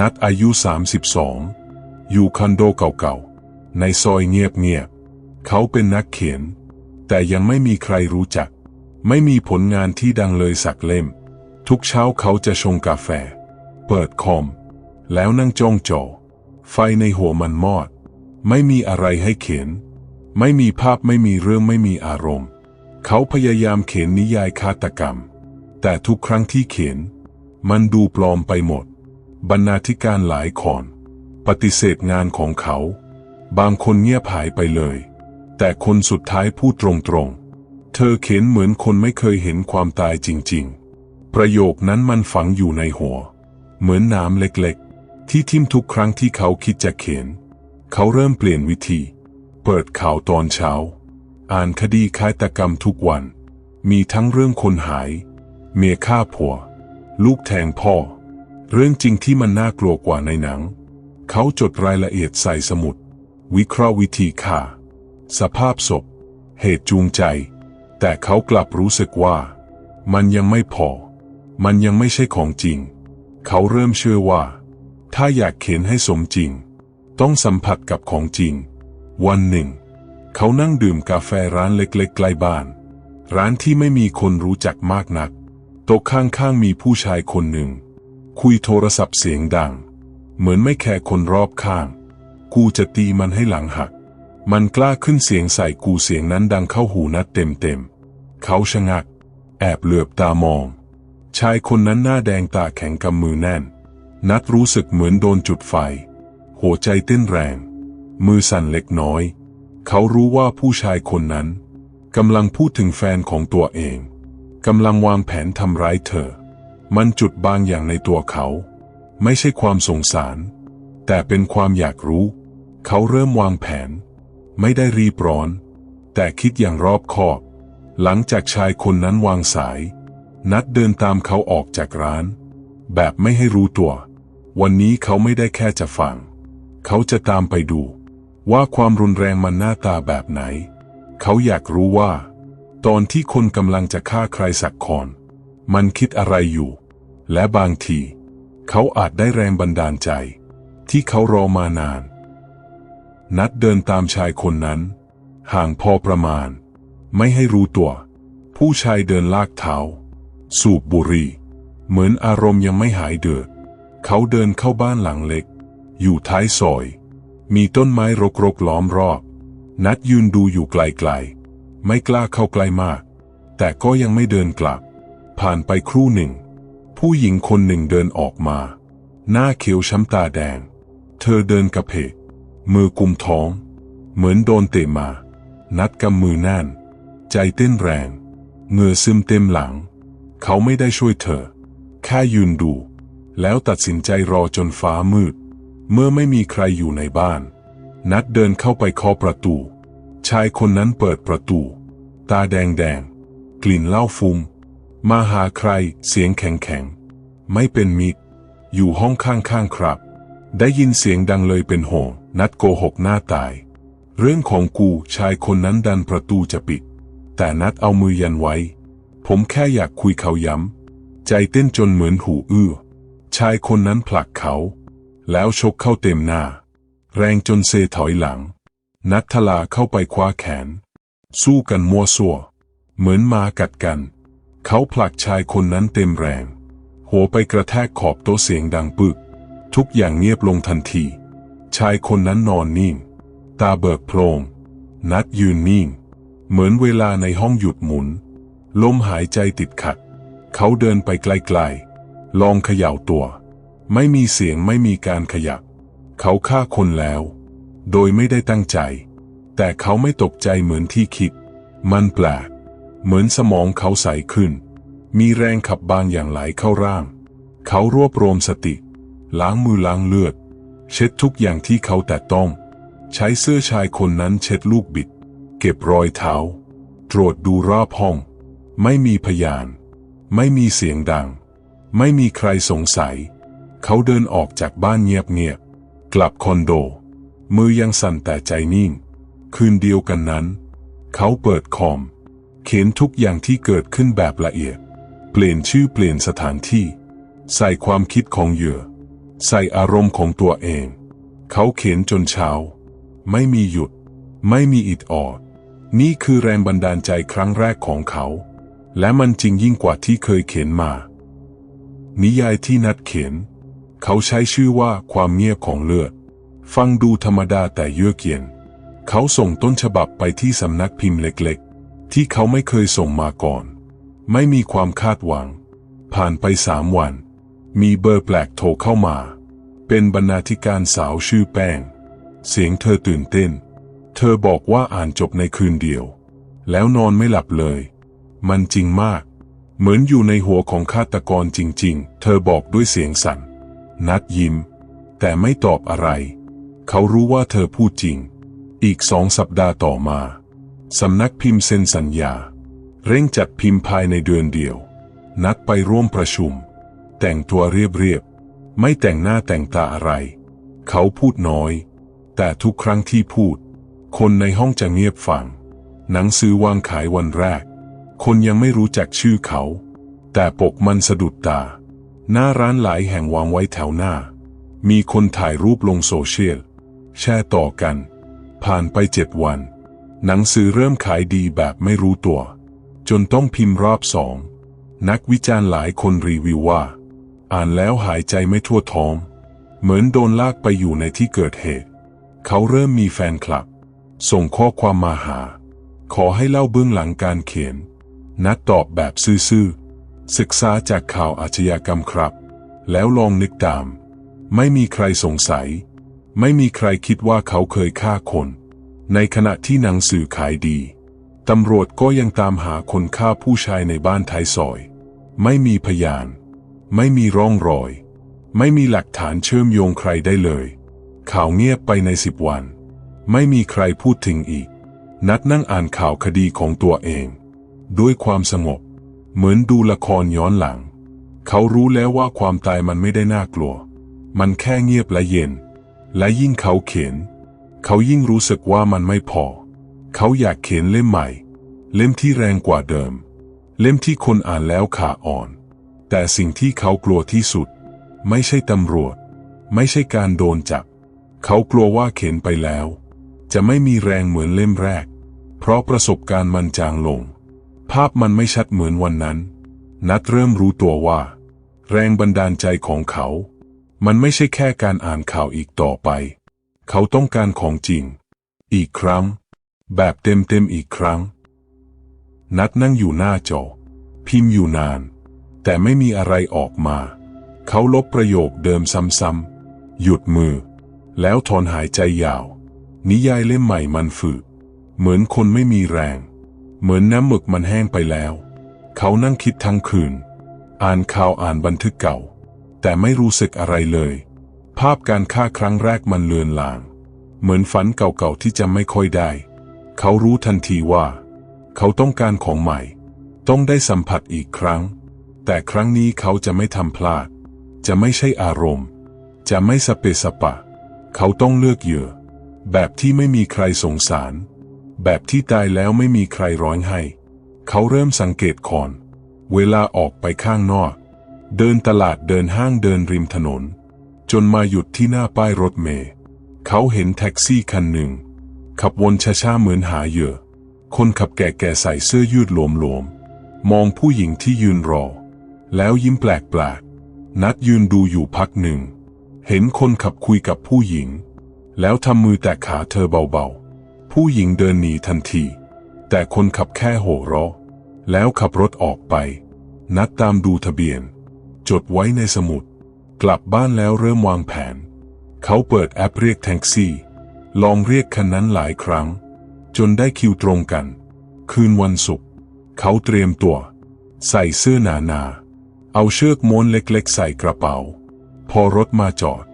นัดอายุ 32 อยู่คอนโดเก่าๆ ในซอยเงียบๆ เขาเป็นนักเขียน แต่ยังไม่มีใครรู้จัก ไม่มีผลงานที่ดังเลยสักเล่ม ทุกเช้าเขาจะชงกาแฟ เปิดคอม แล้วนั่งจ้องจอ ไฟในหัวมันมอด ไม่มีอะไรให้เขียน ไม่มีภาพไม่มีเรื่องไม่มีอารมณ์ เขาพยายามเขียนนิยายฆาตกรรม แต่ทุกครั้งที่เขียน มันดูปลอมไปหมด บรรณาธิการหลายคนปฏิเสธงานของเขา บางคนเงียบหายไปเลย แต่คนสุดท้ายพูดตรงๆ เธอเขียนเหมือนคนไม่เคยเห็นความตายจริงๆ ประโยคนั้นมันฝังอยู่ในหัว เหมือนน้ำเล็กๆ ที่ทิ่มทุกครั้งที่เขาคิดจะเขียน เขาเริ่มเปลี่ยนวิธี เปิดข่าวตอนเช้า อ่านคดีฆาตกรรมทุกวัน มีทั้งเรื่องคนหาย เมียฆ่าผัว ลูกแทงพ่อ เรื่องจริงที่มันน่ากลัวกว่าในหนัง เขาจดรายละเอียดใส่สมุด วิเคราะห์วิธีฆ่า สภาพศพ เหตุจูงใจ แต่เขากลับรู้สึกว่า มันยังไม่พอ มันยังไม่ใช่ของจริง เขาเริ่มเชื่อว่า ถ้าอยากเขียนให้สมจริง ต้องสัมผัสกับของจริง วันหนึ่ง เขานั่งดื่มกาแฟร้านเล็กๆใกล้บ้าน ร้านที่ไม่มีคนรู้จักมากนักโต๊ะข้างๆมีผู้ชายคนหนึ่ง คุยโทรศัพท์เสียงดัง เหมือนไม่แคร์คนรอบข้าง กูจะตีมันให้หลังหัก มันกล้าขึ้นเสียงใส่กูเสียงนั้นดังเข้าหูนัดเต็มๆเขาชะงัก แอบเหลือบตามอง ชายคนนั้นหน้าแดงตาแข็งกำมือแน่น นัดรู้สึกเหมือนโดนจุดไฟ หัวใจเต้นแรง มือสั่นเล็กน้อย เขารู้ว่าผู้ชายคนนั้นกำลังพูดถึงแฟนของตัวเองกำลังวางแผนทำร้ายเธอ มันจุดบางอย่างในตัวเขา ไม่ใช่ความสงสาร แต่เป็นความอยากรู้ เขาเริ่มวางแผน ไม่ได้รีบร้อน แต่คิดอย่างรอบคอบ หลังจากชายคนนั้นวางสาย นัดเดินตามเขาออกจากร้าน แบบไม่ให้รู้ตัว วันนี้เขาไม่ได้แค่จะฟัง เขาจะตามไปดู ว่าความรุนแรงมันหน้าตาแบบไหน เขาอยากรู้ว่า ตอนที่คนกำลังจะฆ่าใครสักคน มันคิดอะไรอยู่ และบางที เขาอาจได้แรงบันดาลใจ ที่เขารอมานาน นัดเดินตามชายคนนั้น ห่างพอประมาณ ไม่ให้รู้ตัว ผู้ชายเดินลากเท้า สูบบุหรี่เหมือนอารมณ์ยังไม่หายเดือด เขาเดินเข้าบ้านหลังเล็ก อยู่ท้ายซอย มีต้นไม้รกๆล้อมรอบ นัดยืนดูอยู่ไกลๆ ไม่กล้าเข้าใกล้มาก แต่ก็ยังไม่เดินกลับ ผ่านไปครู่หนึ่ง ผู้หญิงคนหนึ่งเดินออกมา หน้าเขียวช้ำตาแดง เธอเดินกระเพก มือกุมท้อง เหมือนโดนเตะมา นัดกำมือแน่น ใจเต้นแรงเงือซึมเต็มหลัง เขาไม่ได้ช่วยเธอ แค่ยืนดู แล้วตัดสินใจรอจนฟ้ามืด เมื่อไม่มีใครอยู่ในบ้าน นัดเดินเข้าไปเคาะประตู ชายคนนั้นเปิดประตู ตาแดงแดง กลิ่นเหล้าฟุ้ง มาหาใครเสียงแข็งแข็งๆ ไม่เป็นมิตร อยู่ห้องข้างๆครับ ได้ยินเสียงดังเลยเป็นโหนัดโกหกหน้าตาย เรื่องของกูชายคนนั้นดันประตูจะปิด แต่นัดเอามือยันไว้ ผมแค่อยากคุยเขาย้ำ ใจเต้นจนเหมือนหูอื้อ ชายคนนั้นผลักเขา แล้วชกเข้าเต็มหน้า แรงจนเซถอยหลัง นัททลาเข้าไปคว้าแขน สู้กันมัวซัวเหมือนมากัดกัน เขาผลักชายคนนั้นเต็มแรง หัวไปกระแทกขอบโต๊ะเสียงดังปึก ทุกอย่างเงียบลงทันที ชายคนนั้นนอนนิ่ง ตาเบิกโพลงนัดยืนนิ่ง เหมือนเวลาในห้องหยุดหมุน ลมหายใจติดขัด เขาเดินไปไกลๆ ลองเขย่าตัว ไม่มีเสียงไม่มีการขยับ เขาฆ่าคนแล้ว โดยไม่ได้ตั้งใจ แต่เขาไม่ตกใจเหมือนที่คิด มันแปลก เหมือนสมองเขาใสขึ้น มีแรงขับบางอย่างไหลเข้าร่าง เขารวบรวมสติ ล้างมือล้างเลือด เช็ดทุกอย่างที่เขาแตะต้อง ใช้เสื้อชายคนนั้นเช็ดลูกบิด เก็บรอยเท้า ตรวจดูรอบห้อง ไม่มีพยาน ไม่มีเสียงดัง ไม่มีใครสงสัย เขาเดินออกจากบ้านเงียบๆ กลับคอนโด มือยังสั่นแต่ใจนิ่ง คืนเดียวกันนั้น เขาเปิดคอม เขียนทุกอย่างที่เกิดขึ้นแบบละเอียด เปลี่ยนชื่อเปลี่ยนสถานที่ ใส่ความคิดของเหยื่อ ใส่อารมณ์ของตัวเอง เขาเขียนจนเช้า ไม่มีหยุด ไม่มีอิดออด นี่คือแรงบันดาลใจครั้งแรกของเขา และมันจริงยิ่งกว่าที่เคยเขียนมา นิยายที่นัดเขียน เขาใช้ชื่อว่าความเงียบของเลือด ฟังดูธรรมดาแต่เยือกเย็นเขาส่งต้นฉบับไปที่สำนักพิมพ์เล็ก ที่เขาไม่เคยส่งมาก่อน ไม่มีความคาดหวัง ผ่านไปสามวัน มีเบอร์แปลกโทรเข้ามา เป็นบรรณาธิการสาวชื่อแป้ง เสียงเธอตื่นเต้น เธอบอกว่าอ่านจบในคืนเดียว แล้วนอนไม่หลับเลย มันจริงมาก เหมือนอยู่ในหัวของฆาตกรจริง ๆ เธอบอกด้วยเสียงสั่น นัดยิ้ม แต่ไม่ตอบอะไร เขารู้ว่าเธอพูดจริง อีกสองสัปดาห์ต่อมา สำนักพิมพ์เซ็นสัญญา เร่งจัดพิมพ์ภายในเดือนเดียว นัดไปร่วมประชุม แต่งตัวเรียบๆ ไม่แต่งหน้าแต่งตาอะไร เขาพูดน้อย แต่ทุกครั้งที่พูด คนในห้องจะเงียบฟัง หนังสือวางขายวันแรก คนยังไม่รู้จักชื่อเขา แต่ปกมันสะดุดตา หน้าร้านหลายแห่งวางไว้แถวหน้า มีคนถ่ายรูปลงโซเชียล แชร์ต่อกัน ผ่านไปเจ็ดวัน หนังสือเริ่มขายดีแบบไม่รู้ตัว จนต้องพิมพ์รอบสอง นักวิจารณ์หลายคนรีวิวว่า อ่านแล้วหายใจไม่ทั่วท้อง เหมือนโดนลากไปอยู่ในที่เกิดเหตุ เขาเริ่มมีแฟนคลับ ส่งข้อความมาหา ขอให้เล่าเบื้องหลังการเขียน นัดตอบแบบซื่อๆ ศึกษาจากข่าวอาชญากรรมครับ แล้วลองนึกตาม ไม่มีใครสงสัย ไม่มีใครคิดว่าเขาเคยฆ่าคน ในขณะที่หนังสือขายดี ตำรวจก็ยังตามหาคนฆ่าผู้ชายในบ้านท้ายซอย ไม่มีพยาน ไม่มีร่องรอย ไม่มีหลักฐานเชื่อมโยงใครได้เลย ข่าวเงียบไปในสิบวัน ไม่มีใครพูดถึงอีก นัดนั่งอ่านข่าวคดีของตัวเอง ด้วยความสงบ เหมือนดูละครย้อนหลัง เขารู้แล้วว่าความตายมันไม่ได้น่ากลัว มันแค่เงียบและเย็น และยิ่งเขาเขียน เขายิ่งรู้สึกว่ามันไม่พอ เขาอยากเขียนเล่มใหม่ เล่มที่แรงกว่าเดิม เล่มที่คนอ่านแล้วขาอ่อน แต่สิ่งที่เขากลัวที่สุด ไม่ใช่ตำรวจ ไม่ใช่การโดนจับ เขากลัวว่าเขียนไปแล้ว จะไม่มีแรงเหมือนเล่มแรก เพราะประสบการณ์มันจางลง ภาพมันไม่ชัดเหมือนวันนั้น นัดเริ่มรู้ตัวว่า แรงบันดาลใจของเขา มันไม่ใช่แค่การอ่านข่าวอีกต่อไป เขาต้องการของจริง อีกครั้ง แบบเต็มๆอีกครั้ง นัดนั่งอยู่หน้าจอ พิมพ์อยู่นาน แต่ไม่มีอะไรออกมา เขาลบประโยคเดิมซ้ำๆ หยุดมือ แล้วถอนหายใจยาว นิยายเล่มใหม่มันฝืดเหมือนคนไม่มีแรง เหมือนน้ำหมึกมันแห้งไปแล้ว เขานั่งคิดทั้งคืน อ่านข่าวอ่านบันทึกเก่า แต่ไม่รู้สึกอะไรเลย ภาพการฆ่าครั้งแรกมันเลือนลาง เหมือนฝันเก่าๆที่จำไม่ค่อยได้ เขารู้ทันทีว่า เขาต้องการของใหม่ ต้องได้สัมผัสอีกครั้ง แต่ครั้งนี้เขาจะไม่ทำพลาด จะไม่ใช่อารมณ์ จะไม่สเปสปะ เขาต้องเลือกเหยื่อ แบบที่ไม่มีใครสงสาร แบบที่ตายแล้วไม่มีใครร้องให้ เขาเริ่มสังเกตก่อน เวลาออกไปข้างนอก เดินตลาดเดินห้างเดินริมถนน จนมาหยุดที่หน้าป้ายรถเมล์เขาเห็นแท็กซี่คันหนึ่ง ขับวนช้าๆเหมือนหาเหยื่อ คนขับแก่ๆใส่เสื้อยืดหลวมๆ มองผู้หญิงที่ยืนรอ แล้วยิ้มแปลกๆ นัดยืนดูอยู่พักหนึ่ง เห็นคนขับคุยกับผู้หญิง แล้วทำมือแตะขาเธอเบาๆ ผู้หญิงเดินหนีทันที แต่คนขับแค่โห่ราะแล้วขับรถออกไป นัดตามดูทะเบียน จดไว้ในสมุด กลับบ้านแล้วเริ่มวางแผน เขาเปิดแอปเรียกแท็กซี่ ลองเรียกคันนั้นหลายครั้ง จนได้คิวตรงกัน คืนวันศุกร์เขาเตรียมตัว ใส่เสื้อหนานาๆเอาเชือกม้วนเล็กๆ ใส่กระเป๋า พอรถมาจอด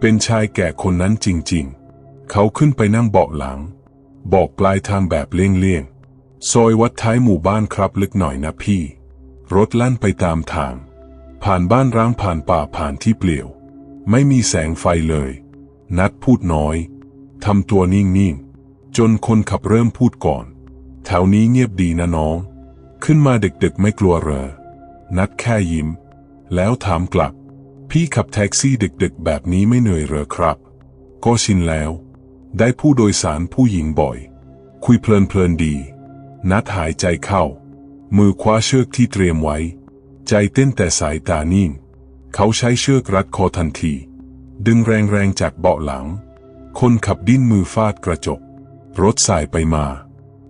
เป็นชายแก่คนนั้นจริงๆ เขาขึ้นไปนั่งเบาะหลัง บอกปลายทางแบบเลี่ยงๆซอยวัดท้ายหมู่บ้านครับลึกหน่อยนะพี่ รถลั่นไปตามทาง ผ่านบ้านร้างผ่านป่าผ่านที่เปลี่ยว ไม่มีแสงไฟเลย นัดพูดน้อยทำตัวนิ่งๆ จนคนขับเริ่มพูดก่อน แถวนี้เงียบดีนะน้อง ขึ้นมาเดึกๆไม่กลัวเหรอ นัดแค่ยิ้ม แล้วถามกลับ พี่ขับแท็กซี่เดึกๆ แบบนี้ไม่เหนื่อยเหรอครับ ก็ชินแล้ว ได้ผู้โดยสารผู้หญิงบ่อย คุยเพลินๆดี นัดหายใจเข้า มือคว้าเชือกที่เตรียมไว้ ใจเต้นแต่สายตานิ่ง เขาใช้เชือกรัดคอทันที ดึงแรงๆจากเบาะหลัง คนขับดิ้นมือฟาดกระจก รถสายไปมา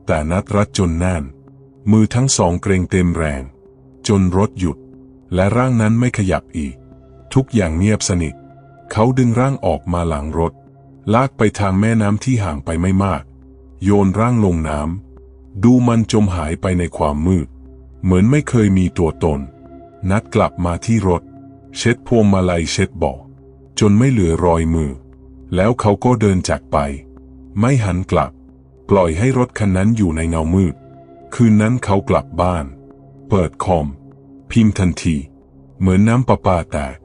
แต่นัดรัดจนแน่น มือทั้งสองเกรงเต็มแรง จนรถหยุด และร่างนั้นไม่ขยับอีก ทุกอย่างเงียบสนิท เขาดึงร่างออกมาหลังรถ ลากไปทางแม่น้ำที่ห่างไปไม่มาก โยนร่างลงน้ำดูมันจมหายไปในความมืด เหมือนไม่เคยมีตัวตน นัดกลับมาที่รถ เช็ดพวงมาลัยเช็ดเบาะจนไม่เหลือรอยมือ แล้วเขาก็เดินจากไป ไม่หันกลับ ปล่อยให้รถคันนั้นอยู่ในเงามืด คืนนั้นเขากลับบ้าน เปิดคอม พิมพ์ทันที เหมือนน้ำประปาแตก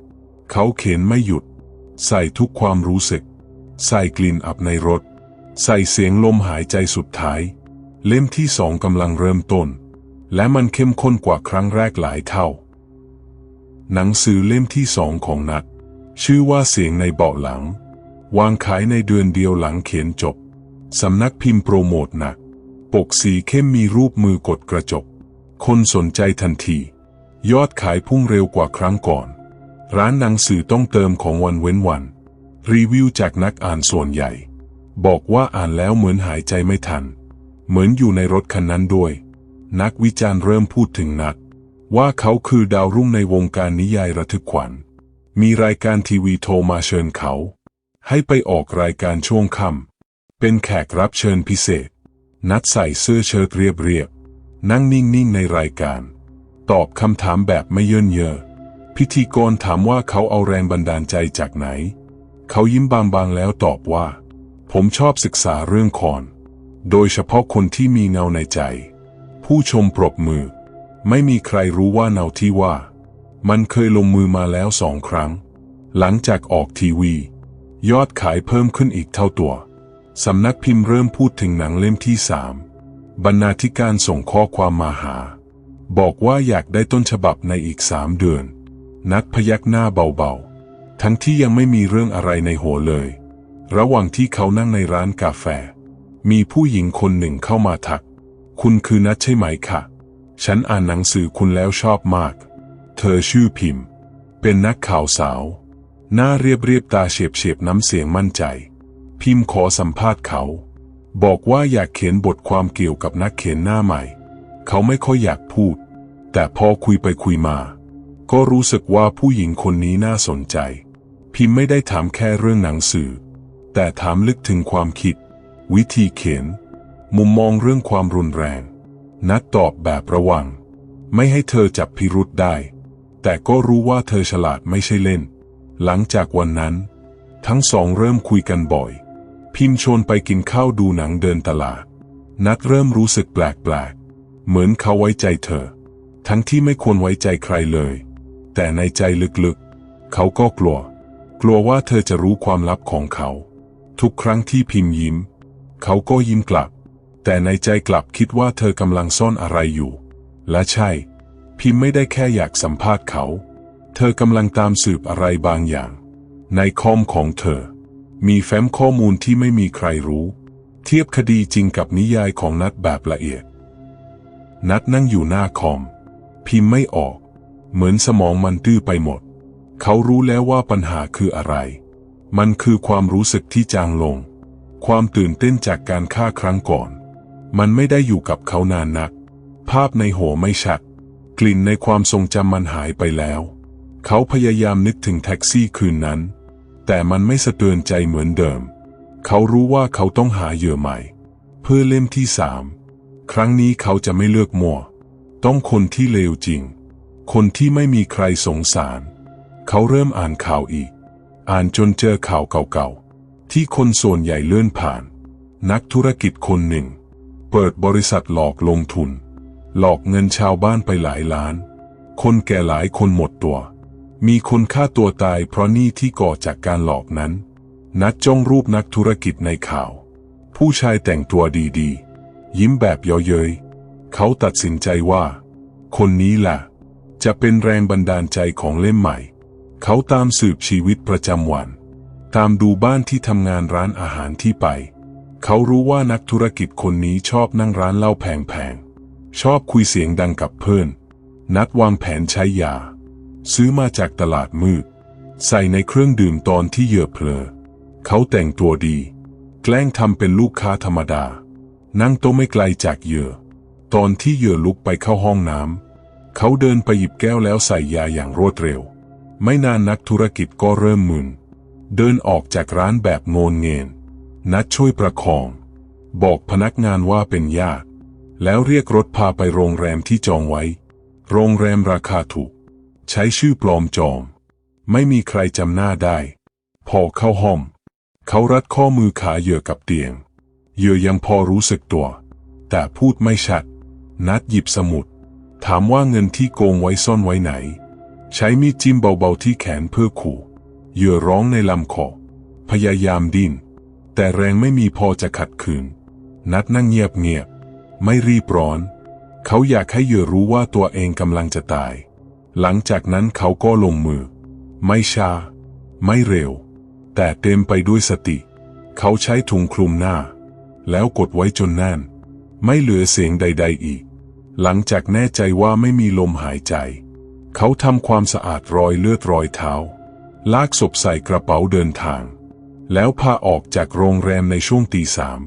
เขาเขียนไม่หยุด ใส่ทุกความรู้สึก ใส่กลิ่นอับในรถ ใส่เสียงลมหายใจสุดท้าย เล่มที่สองกำลังเริ่มต้น และมันเข้มข้นกว่าครั้งแรกหลายเท่า หนังสือเล่มที่สองของนัด ชื่อว่าเสียงในเบาะหลัง วางขายในเดือนเดียวหลังเขียนจบ สำนักพิมพ์โปรโมทหนัก ปกสีเข้มมีรูปมือกดกระจก คนสนใจทันที ยอดขายพุ่งเร็วกว่าครั้งก่อน ร้านหนังสือต้องเติมของวันเว้นวัน รีวิวจากนักอ่านส่วนใหญ่ บอกว่าอ่านแล้วเหมือนหายใจไม่ทัน เหมือนอยู่ในรถคันนั้นด้วย นักวิจารณ์เริ่มพูดถึงนัด ว่าเขาคือดาวรุ่งในวงการนิยายระทึกขวัญ มีรายการทีวีโทรมาเชิญเขา ให้ไปออกรายการช่วงค่ำเป็นแขกรับเชิญพิเศษ นัดใส่เสื้อเชิ้ตเรียบๆนั่งนิ่งๆในรายการ ตอบคำถามแบบไม่เยินเยอพิธีกรถามว่าเขาเอาแรงบันดาลใจจากไหน เขายิ้มบางๆแล้วตอบว่า ผมชอบศึกษาเรื่องคอน โดยเฉพาะคนที่มีเงาในใจ ผู้ชมปรบมือ ไม่มีใครรู้ว่าเนาที่ว่า มันเคยลงมือมาแล้วสองครั้ง หลังจากออกทีวี ยอดขายเพิ่มขึ้นอีกเท่าตัว สำนักพิมพ์เริ่มพูดถึงหนังเล่มที่สามบรรณาธิการส่งข้อความมาหา บอกว่าอยากได้ต้นฉบับในอีกสามเดือน นัดพยักหน้าเบาๆ ทั้งที่ยังไม่มีเรื่องอะไรในหัวเลย ระหว่างที่เขานั่งในร้านกาแฟ มีผู้หญิงคนหนึ่งเข้ามาทัก คุณคือนัดใช่ไหมคะ ฉันอ่านหนังสือคุณแล้วชอบมาก เธอชื่อพิมพ์ เป็นนักข่าวสาว หน้าเรียบเรียบตาเฉียบเฉียบน้ำเสียงมั่นใจ พิมพ์ขอสัมภาษณ์เขา บอกว่าอยากเขียนบทความเกี่ยวกับนักเขียนหน้าใหม่ เขาไม่ค่อยอยากพูด แต่พอคุยไปคุยมา ก็รู้สึกว่าผู้หญิงคนนี้น่าสนใจ พิมพ์ไม่ได้ถามแค่เรื่องหนังสือ แต่ถามลึกถึงความคิด วิธีเขียน มุมมองเรื่องความรุนแรง นัดตอบแบบระวัง ไม่ให้เธอจับพิรุษได้ แต่ก็รู้ว่าเธอฉลาดไม่ใช่เล่น หลังจากวันนั้น ทั้งสองเริ่มคุยกันบ่อย พิมพ์ชวนไปกินข้าวดูหนังเดินตลาด นัดเริ่มรู้สึกแปลกๆ เหมือนเขาไว้ใจเธอ ทั้งที่ไม่ควรไว้ใจใครเลย แต่ในใจลึกๆ เขาก็กลัว กลัวว่าเธอจะรู้ความลับของเขา ทุกครั้งที่พิมพ์ยิ้ม เขาก็ยิ้มกลับ แต่ในใจกลับคิดว่าเธอกำลังซ่อนอะไรอยู่ และใช่ พิมพ์ไม่ได้แค่อยากสัมภาษณ์เขา เธอกำลังตามสืบอะไรบางอย่าง ในคอมของเธอ มีแฟ้มข้อมูลที่ไม่มีใครรู้ เทียบคดีจริงกับนิยายของนัดแบบละเอียด นัดนั่งอยู่หน้าคอม พิมพ์ไม่ออก เหมือนสมองมันตื้อไปหมด เขารู้แล้วว่าปัญหาคืออะไร มันคือความรู้สึกที่จางลง ความตื่นเต้นจากการฆ่าครั้งก่อน มันไม่ได้อยู่กับเขานานนัก ภาพในหัวไม่ชัด กลิ่นในความทรงจำมันหายไปแล้ว เขาพยายามนึกถึงแท็กซี่คืนนั้น แต่มันไม่สะเทือนใจเหมือนเดิม เขารู้ว่าเขาต้องหาเหยื่อใหม่ เพื่อเล่มที่สามครั้งนี้เขาจะไม่เลือกมัวต้องคนที่เลวจริง คนที่ไม่มีใครสงสาร เขาเริ่มอ่านข่าวอีก อ่านจนเจอข่าวเก่าๆ ที่คนส่วนใหญ่เลื่อนผ่าน นักธุรกิจคนหนึ่ง เปิดบริษัทหลอกลงทุน หลอกเงินชาวบ้านไปหลายล้าน คนแก่หลายคนหมดตัว มีคนฆ่าตัวตายเพราะหนี้ที่ก่อจากการหลอกนั้น นัดจ้องรูปนักธุรกิจในข่าว ผู้ชายแต่งตัวดีๆ ยิ้มแบบเยาะเย้ยเขาตัดสินใจว่า คนนี้แหละจะเป็นแรงบันดาลใจของเล่มใหม่ เขาตามสืบชีวิตประจำวัน ตามดูบ้านที่ทำงานร้านอาหารที่ไป เขารู้ว่านักธุรกิจคนนี้ชอบนั่งร้านเหล้าแพงๆ ชอบคุยเสียงดังกับเพื่อน นัดวางแผนใช้ยา ซื้อมาจากตลาดมืด ใส่ในเครื่องดื่มตอนที่เหยื่อเผลอ เขาแต่งตัวดี แกล้งทำเป็นลูกค้าธรรมดา นั่งโต๊ะไม่ไกลจากเหยื่อ ตอนที่เหยื่อลุกไปเข้าห้องน้ำ เขาเดินไปหยิบแก้วแล้วใส่ยาอย่างรวดเร็ว ไม่นานนักธุรกิจก็เริ่มมึน เดินออกจากร้านแบบโงนเงียน นัดช่วยประคอง บอกพนักงานว่าเป็นญาติ แล้วเรียกรถพาไปโรงแรมที่จองไว้ โรงแรมราคาถูก ใช้ชื่อปลอมจอง ไม่มีใครจำหน้าได้ พอเข้าห้อง เขารัดข้อมือขาเหยื่อกับเตียง เหยื่อยังพอรู้สึกตัว แต่พูดไม่ชัด นัดหยิบสมุด ถามว่าเงินที่โกงไว้ซ่อนไว้ไหน ใช้มีดจิ้มเบาๆที่แขนเพื่อขู่เหยื่อร้องในลำคอพยายามดิ้น แต่แรงไม่มีพอจะขัดขืน นัดนั่งเงียบเงียบ ไม่รีบร้อน เขาอยากให้เหยื่อรู้ว่าตัวเองกำลังจะตาย หลังจากนั้นเขาก็ลงมือ ไม่ช้า ไม่เร็ว แต่เต็มไปด้วยสติ เขาใช้ถุงคลุมหน้า แล้วกดไว้จนแน่น ไม่เหลือเสียงใด ๆ อีก หลังจากแน่ใจว่าไม่มีลมหายใจ เขาทำความสะอาดรอยเลือดรอยเท้า ลากศพใส่กระเป๋าเดินทาง แล้วพาออกจากโรงแรมในช่วงตีสาม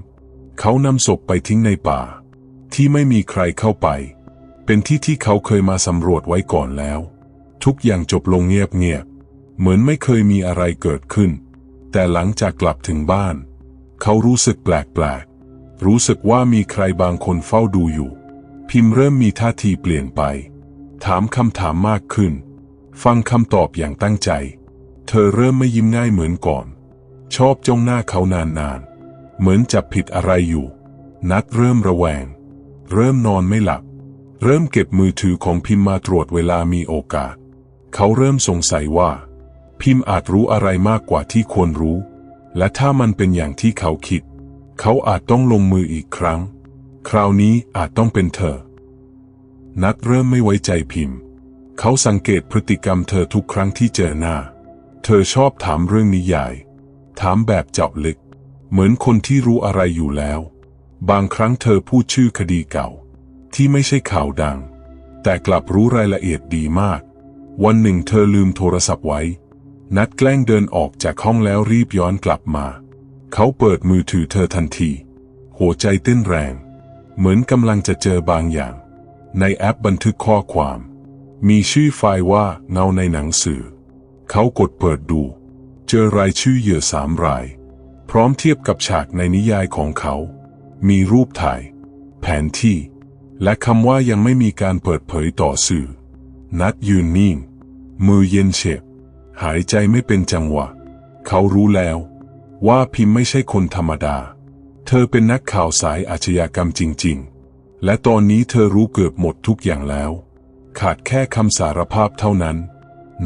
เขานำศพไปทิ้งในป่า ที่ไม่มีใครเข้าไป เป็นที่ที่เขาเคยมาสำรวจไว้ก่อนแล้ว ทุกอย่างจบลงเงียบๆเหมือนไม่เคยมีอะไรเกิดขึ้น แต่หลังจากกลับถึงบ้าน เขารู้สึกแปลกๆรู้สึกว่ามีใครบางคนเฝ้าดูอยู่ พิมพ์เริ่มมีท่าทีเปลี่ยนไป ถามคำถามมากขึ้น ฟังคำตอบอย่างตั้งใจ เธอเริ่มไม่ยิ้มง่ายเหมือนก่อน ชอบจ้องหน้าเขานานๆ เหมือนจับผิดอะไรอยู่ นัดเริ่มระแวง เริ่มนอนไม่หลับ เริ่มเก็บมือถือของพิมพ์มาตรวจเวลามีโอกาส เขาเริ่มสงสัยว่า พิมพ์อาจรู้อะไรมากกว่าที่ควรรู้ และถ้ามันเป็นอย่างที่เขาคิด เขาอาจต้องลงมืออีกครั้ง คราวนี้อาจต้องเป็นเธอ นัดเริ่มไม่ไว้ใจพิมพ์ เขาสังเกตพฤติกรรมเธอทุกครั้งที่เจอหน้า เธอชอบถามเรื่องนิยาย ถามแบบเจาะลึก เหมือนคนที่รู้อะไรอยู่แล้ว บางครั้งเธอพูดชื่อคดีเก่า ที่ไม่ใช่ข่าวดัง แต่กลับรู้รายละเอียดดีมาก วันหนึ่งเธอลืมโทรศัพท์ไว้ นัดแกล้งเดินออกจากห้องแล้วรีบย้อนกลับมา เขาเปิดมือถือเธอทันที หัวใจเต้นแรง เหมือนกำลังจะเจอบางอย่าง ในแอปบันทึกข้อความ มีชื่อไฟล์ว่าเงาในหนังสือ เขากดเปิดดู เจอรายชื่อเหยื่อสามราย พร้อมเทียบกับฉากในนิยายของเขา มีรูปถ่าย แผนที่ และคำว่ายังไม่มีการเปิดเผยต่อสื่อ นัดยืนนิ่ง มือเย็นเฉียบหายใจไม่เป็นจังหวะ เขารู้แล้วว่าพิมพ์ไม่ใช่คนธรรมดา เธอเป็นนักข่าวสายอาชญากรรมจริง ๆ และตอนนี้เธอรู้เกือบหมดทุกอย่างแล้ว ขาดแค่คำสารภาพเท่านั้น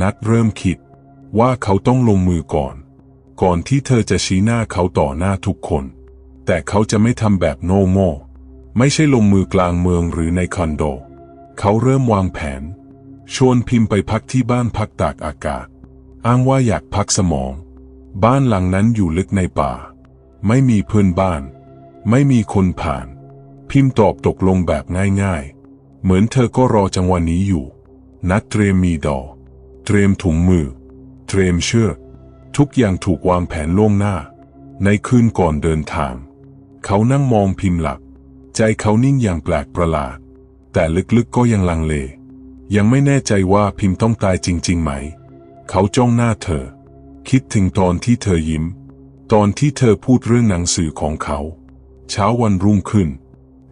นัดเริ่มคิด ว่าเขาต้องลงมือก่อน ก่อนที่เธอจะชี้หน้าเขาต่อหน้าทุกคน แต่เขาจะไม่ทำแบบโง่โง่ไม่ใช่ลงมือกลางเมืองหรือในคอนโด เขาเริ่มวางแผน ชวนพิมพ์ไปพักที่บ้านพักตากอากาศ อ้างว่าอยากพักสมอง บ้านหลังนั้นอยู่ลึกในป่า ไม่มีเพื่อนบ้าน ไม่มีคนผ่าน พิมพ์ตอบตกลงแบบง่ายๆ เหมือนเธอก็รอจังหวะนี้อยู่ นัดเตรียมมีดอกเตรียมถุงมือ เตรียมเชือกทุกอย่างถูกวางแผนล่วงหน้า ในคืนก่อนเดินทาง เขานั่งมองพิมพ์หลับใจเขานิ่งอย่างแปลกประหลาด แต่ลึกๆก็ยังลังเล ยังไม่แน่ใจว่าพิมพ์ต้องตายจริง ๆ ไหม เขาจ้องหน้าเธอ คิดถึงตอนที่เธอยิ้ม ตอนที่เธอพูดเรื่องหนังสือของเขา เช้าวันรุ่งขึ้น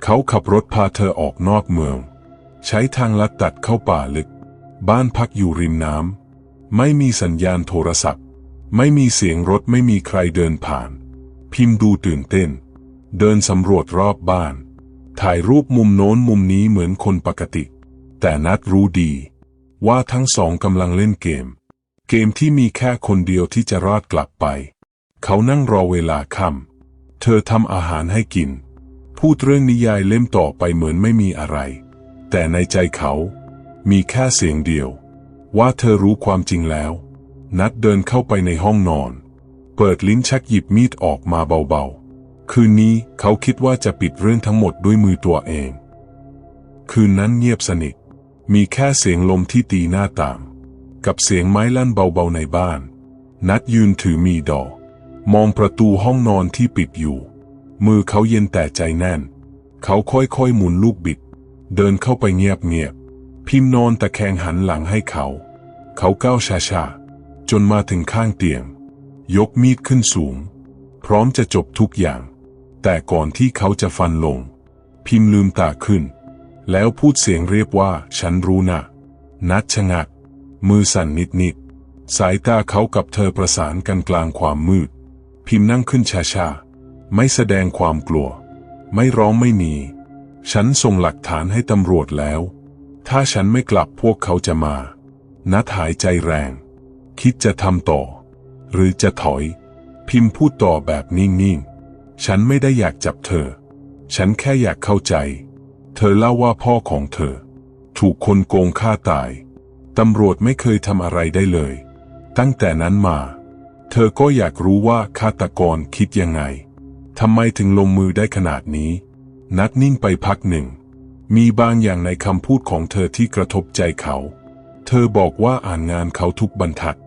เขาขับรถพาเธอออกนอกเมือง ใช้ทางลัดตัดเข้าป่าลึก บ้านพักอยู่ริมน้ำ ไม่มีสัญญาณโทรศัพท์ ไม่มีเสียงรถไม่มีใครเดินผ่าน พิมพ์ดูตื่นเต้น เดินสำรวจรอบบ้าน ถ่ายรูปมุมโน้นมุมนี้เหมือนคนปกติ แต่นัดรู้ดี ว่าทั้งสองกำลังเล่นเกม เกมที่มีแค่คนเดียวที่จะรอดกลับไป เขานั่งรอเวลาค่ำเธอทำอาหารให้กิน พูดเรื่องนิยายเล่มต่อไปเหมือนไม่มีอะไร แต่ในใจเขา มีแค่เสียงเดียว ว่าเธอรู้ความจริงแล้ว นัดเดินเข้าไปในห้องนอน เปิดลิ้นชักหยิบมีดออกมาเบาๆ คืนนี้เขาคิดว่าจะปิดเรื่องทั้งหมดด้วยมือตัวเอง คืนนั้นเงียบสนิท มีแค่เสียงลมที่ตีหน้าต่าง กับเสียงไม้ลั่นเบาๆในบ้าน นัดยืนถือมีดอกมองประตูห้องนอนที่ปิดอยู่ มือเขาเย็นแต่ใจแน่น เขาค่อยๆหมุนลูกบิด เดินเข้าไปเงียบๆพิมพ์นอนตะแคงหันหลังให้เขา เขาก้าวช้าๆ จนมาถึงข้างเตียง ยกมีดขึ้นสูง พร้อมจะจบทุกอย่าง แต่ก่อนที่เขาจะฟันลง พิมพ์ลืมตาขึ้น แล้วพูดเสียงเรียบว่าฉันรู้นะนัดชะงัก มือสั่นนิดๆ สายตาเขากับเธอประสานกันกลางความมืด พิมพ์นั่งขึ้นช้าๆ ไม่แสดงความกลัว ไม่ร้องไม่หนี ฉันส่งหลักฐานให้ตำรวจแล้ว ถ้าฉันไม่กลับพวกเขาจะมา นัดหายใจแรง คิดจะทำต่อ หรือจะถอย พิมพ์พูดต่อแบบนิ่งๆ ฉันไม่ได้อยากจับเธอ ฉันแค่อยากเข้าใจ เธอเล่าว่าพ่อของเธอ ถูกคนโกงฆ่าตาย ตำรวจไม่เคยทำอะไรได้เลย ตั้งแต่นั้นมา เธอก็อยากรู้ว่าฆาตกรคิดยังไงทำไมถึงลงมือได้ขนาดนี้ นัดนิ่งไปพักหนึ่ง มีบางอย่างในคำพูดของเธอที่กระทบใจเขา เธอบอกว่าอ่านงานเขาทุกบรรทัด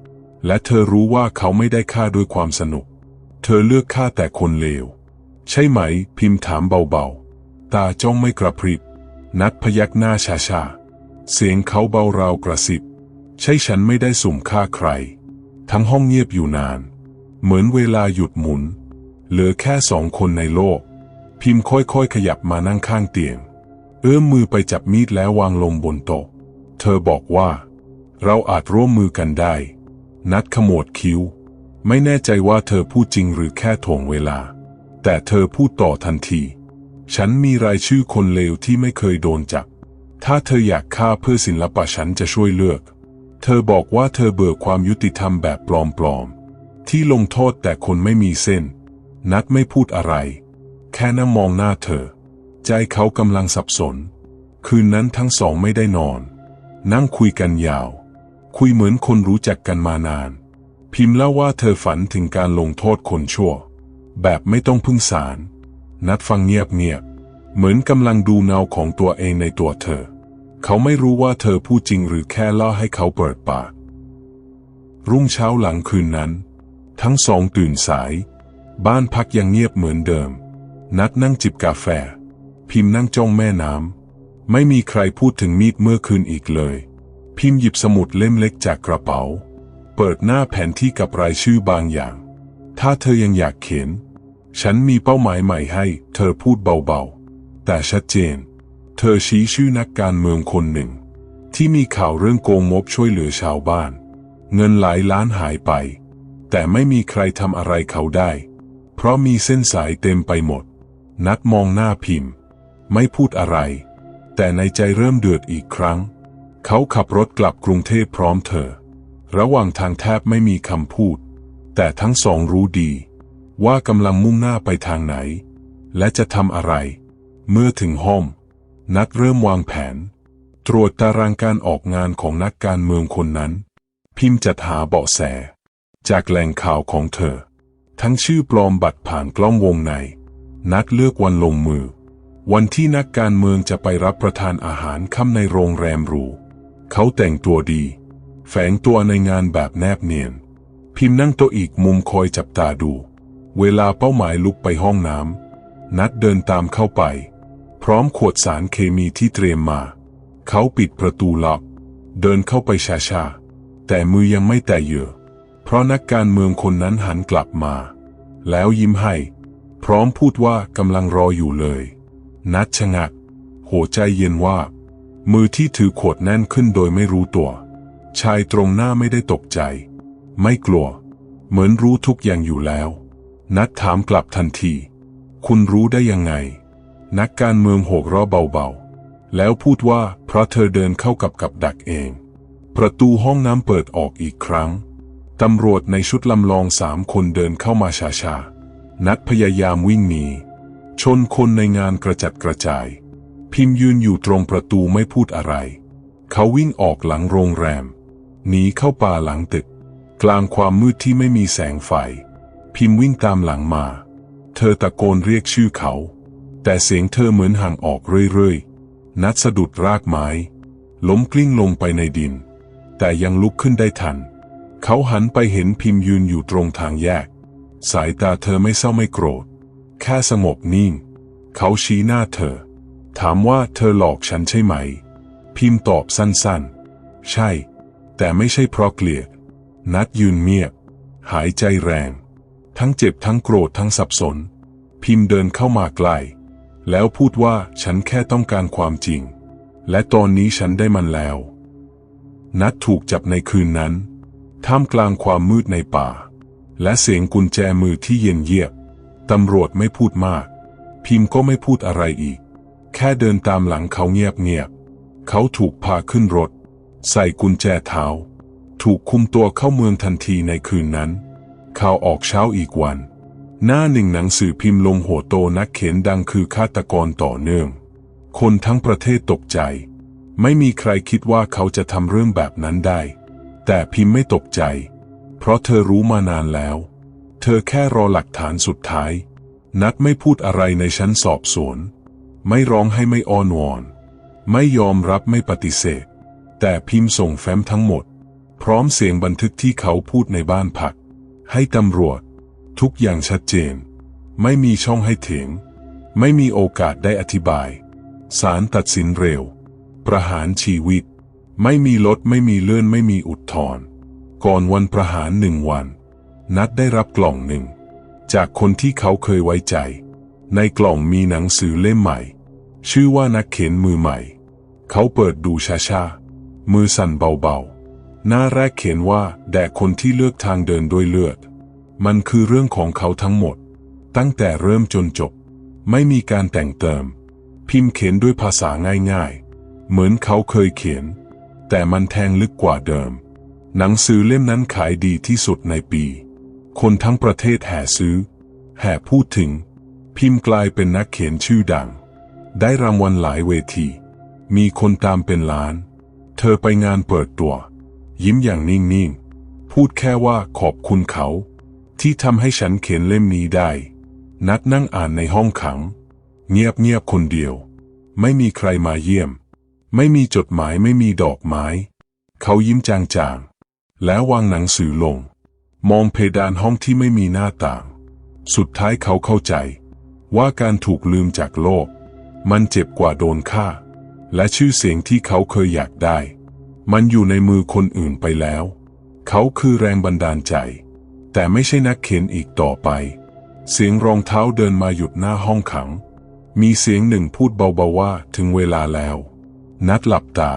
และเธอรู้ว่าเขาไม่ได้ฆ่าด้วยความสนุก เธอเลือกฆ่าแต่คนเลว ใช่ไหม พิมพ์ถามเบาๆ ตาจ้องไม่กระพริบ นัดพยักหน้าชาๆ เสียงเขาเบาราวกระสิบ ใช่ฉันไม่ได้สุ่มฆ่าใคร ทั้งห้องเงียบอยู่นาน เหมือนเวลาหยุดหมุน เหลือแค่สองคนในโลก พิมพ์ค่อยๆ ขยับมานั่งข้างเตียง เอื้อมมือไปจับมีดแล้ววางลงบนโต๊ะ เธอบอกว่า เราอาจร่วมมือกันได้ นัดขมวดคิ้ว ไม่แน่ใจว่าเธอพูดจริงหรือแค่ถ่วงเวลา แต่เธอพูดต่อทันที ฉันมีรายชื่อคนเลวที่ไม่เคยโดนจับ ถ้าเธออยากฆ่าเพื่อศิลปะฉันจะช่วยเลือก เธอบอกว่าเธอเบื่อความยุติธรรมแบบปลอมๆ ที่ลงโทษแต่คนไม่มีเส้น นัดไม่พูดอะไร แค่นั่งมองหน้าเธอ ใจเขากำลังสับสน คืนนั้นทั้งสองไม่ได้นอน นั่งคุยกันยาว คุยเหมือนคนรู้จักกันมานาน พิมพ์เล่าว่าเธอฝันถึงการลงโทษคนชั่ว แบบไม่ต้องพึ่งศาลนัดฟังเงียบๆเหมือนกำลังดูเงาของตัวเองในตัวเธอ เขาไม่รู้ว่าเธอพูดจริงหรือแค่เล่าให้เขาเปิดปาก รุ่งเช้าหลังคืนนั้น ทั้งสองตื่นสาย บ้านพักยังเงียบเหมือนเดิม นัดนั่งจิบกาแฟ พิมพ์นั่งจ้องแม่น้ำไม่มีใครพูดถึงมีดเมื่อคืนอีกเลย พิมพ์หยิบสมุดเล่มเล็กจากกระเป๋า เปิดหน้าแผนที่กับรายชื่อบางอย่าง ถ้าเธอยังอยากเขียน ฉันมีเป้าหมายใหม่ให้ เธอพูดเบาๆ แต่ชัดเจน เธอชี้ชื่อนักการเมืองคนหนึ่ง ที่มีข่าวเรื่องโกงงบช่วยเหลือชาวบ้าน เงินหลายล้านหายไป แต่ไม่มีใครทำอะไรเขาได้ เพราะมีเส้นสายเต็มไปหมด นัดมองหน้าพิมพ์ ไม่พูดอะไร แต่ในใจเริ่มเดือดอีกครั้ง เขาขับรถกลับกรุงเทพพร้อมเธอ ระหว่างทางแทบไม่มีคำพูด แต่ทั้งสองรู้ดี ว่ากำลังมุ่งหน้าไปทางไหน และจะทำอะไร เมื่อถึงห้อง นัดเริ่มวางแผน ตรวจตารางการออกงานของนักการเมืองคนนั้น พิมพ์จัดหาเบาะแส จากแหล่งข่าวของเธอ ทั้งชื่อปลอมบัตรผ่านกล้องวงใน นัดเลือกวันลงมือ วันที่นักการเมืองจะไปรับประทานอาหารค่ำในโรงแรมหรู เขาแต่งตัวดี แฝงตัวในงานแบบแนบเนียน พิมพ์นั่งโต๊ะอีกมุมคอยจับตาดู เวลาเป้าหมายลุกไปห้องน้ำนัดเดินตามเข้าไป พร้อมขวดสารเคมีที่เตรียมมา เขาปิดประตูล็อก เดินเข้าไปช้าๆ แต่มือยังไม่แตะเหยื่อเพราะนักการเมืองคนนั้นหันกลับมา แล้วยิ้มให้ พร้อมพูดว่ากำลังรออยู่เลย นัดชะงัก หัวใจเย็นว่า มือที่ถือขวดแน่นขึ้นโดยไม่รู้ตัว ชายตรงหน้าไม่ได้ตกใจ ไม่กลัว เหมือนรู้ทุกอย่างอยู่แล้ว นัดถามกลับทันที คุณรู้ได้ยังไง นักการเมืองโหกร้อเบาๆ แล้วพูดว่าเพราะเธอเดินเข้ากับกับดักเอง ประตูห้องน้ำเปิดออกอีกครั้งตำรวจในชุดลำลองสามคนเดินเข้ามาช้าๆ นัดพยายามวิ่งหนี ชนคนในงานกระจัดกระจาย พิมพ์ยืนอยู่ตรงประตูไม่พูดอะไร เขาวิ่งออกหลังโรงแรม หนีเข้าป่าหลังตึก กลางความมืดที่ไม่มีแสงไฟ พิมพ์วิ่งตามหลังมา เธอตะโกนเรียกชื่อเขา แต่เสียงเธอเหมือนห่างออกเรื่อยๆ นัดสะดุดรากไม้ ล้มกลิ้งลงไปในดิน แต่ยังลุกขึ้นได้ทัน เขาหันไปเห็นพิมพ์ยืนอยู่ตรงทางแยก สายตาเธอไม่เศร้าไม่โกรธ แค่สงบนิ่ง เขาชี้หน้าเธอ ถามว่าเธอหลอกฉันใช่ไหม พิมพ์ตอบสั้นๆ ใช่ แต่ไม่ใช่เพราะเกลียด นัดยืนเงียบ หายใจแรง ทั้งเจ็บทั้งโกรธทั้งสับสน พิมพ์เดินเข้ามาใกล้แล้วพูดว่าฉันแค่ต้องการความจริง และตอนนี้ฉันได้มันแล้ว นัดถูกจับในคืนนั้น ท่ามกลางความมืดในป่า และเสียงกุญแจมือที่เย็นเยียบ ตำรวจไม่พูดมาก พิมพ์ก็ไม่พูดอะไรอีก แค่เดินตามหลังเขาเงียบๆ เขาถูกพาขึ้นรถ ใส่กุญแจเท้า ถูกคุมตัวเข้าเมืองทันทีในคืนนั้น ข่าวออกเช้าอีกวัน หน้าหนึ่งหนังสือพิมพ์ลงหัวโตนักเขียนดังคือฆาตกรต่อเนื่อง คนทั้งประเทศตกใจ ไม่มีใครคิดว่าเขาจะทำเรื่องแบบนั้นได้ แต่พิมพ์ไม่ตกใจ เพราะเธอรู้มานานแล้ว เธอแค่รอหลักฐานสุดท้าย นัดไม่พูดอะไรในชั้นสอบสวน ไม่ร้องให้ไม่อ้อนวอน ไม่ยอมรับไม่ปฏิเสธ แต่พิมพ์ส่งแฟ้มทั้งหมด พร้อมเสียงบันทึกที่เขาพูดในบ้านพัก ให้ตำรวจ ทุกอย่างชัดเจน ไม่มีช่องให้เถียง ไม่มีโอกาสได้อธิบายศาลตัดสินเร็ว ประหารชีวิต ไม่มีลดไม่มีเลื่อนไม่มีอุดทธรณ์ก่อนวันประหารหนึ่งวัน นัดได้รับกล่องหนึ่ง จากคนที่เขาเคยไว้ใจ ในกล่องมีหนังสือเล่มใหม่ ชื่อว่านักเขียนมือใหม่ เขาเปิดดูช้าๆ มือสั่นเบาๆ หน้าแรกเขียนว่าแด่คนที่เลือกทางเดินด้วยเลือด มันคือเรื่องของเขาทั้งหมด ตั้งแต่เริ่มจนจบ ไม่มีการแต่งเติม พิมพ์เขียนด้วยภาษาง่ายๆ เหมือนเขาเคยเขียน แต่มันแทงลึกกว่าเดิม หนังสือเล่มนั้นขายดีที่สุดในปี คนทั้งประเทศแห่ซื้อ แห่พูดถึง พิมพ์กลายเป็นนักเขียนชื่อดัง ได้รางวัลหลายเวที มีคนตามเป็นล้าน เธอไปงานเปิดตัว ยิ้มอย่างนิ่งๆ พูดแค่ว่าขอบคุณเขา ที่ทำให้ฉันเขียนเล่มนี้ได้ นัดนั่งอ่านในห้องขัง เงียบๆคนเดียว ไม่มีใครมาเยี่ยม ไม่มีจดหมายไม่มีดอกไม้ เขายิ้มจางๆ แล้ววางหนังสือลง มองเพดานห้องที่ไม่มีหน้าต่าง สุดท้ายเขาเข้าใจว่าการถูกลืมจากโลก มันเจ็บกว่าโดนฆ่า และชื่อเสียงที่เขาเคยอยากได้ มันอยู่ในมือคนอื่นไปแล้ว เขาคือแรงบันดาลใจ แต่ไม่ใช่นักเขียนอีกต่อไป เสียงรองเท้าเดินมาหยุดหน้าห้องขัง มีเสียงหนึ่งพูดเบาๆว่าถึงเวลาแล้ว นัดหลับตา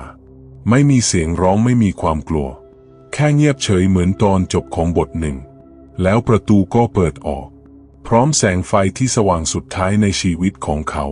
ไม่มีเสียงร้องไม่มีความกลัว แค่เงียบเฉยเหมือนตอนจบของบทหนึ่ง แล้วประตูก็เปิดออก พร้อมแสงไฟที่สว่างสุดท้ายในชีวิตของเขา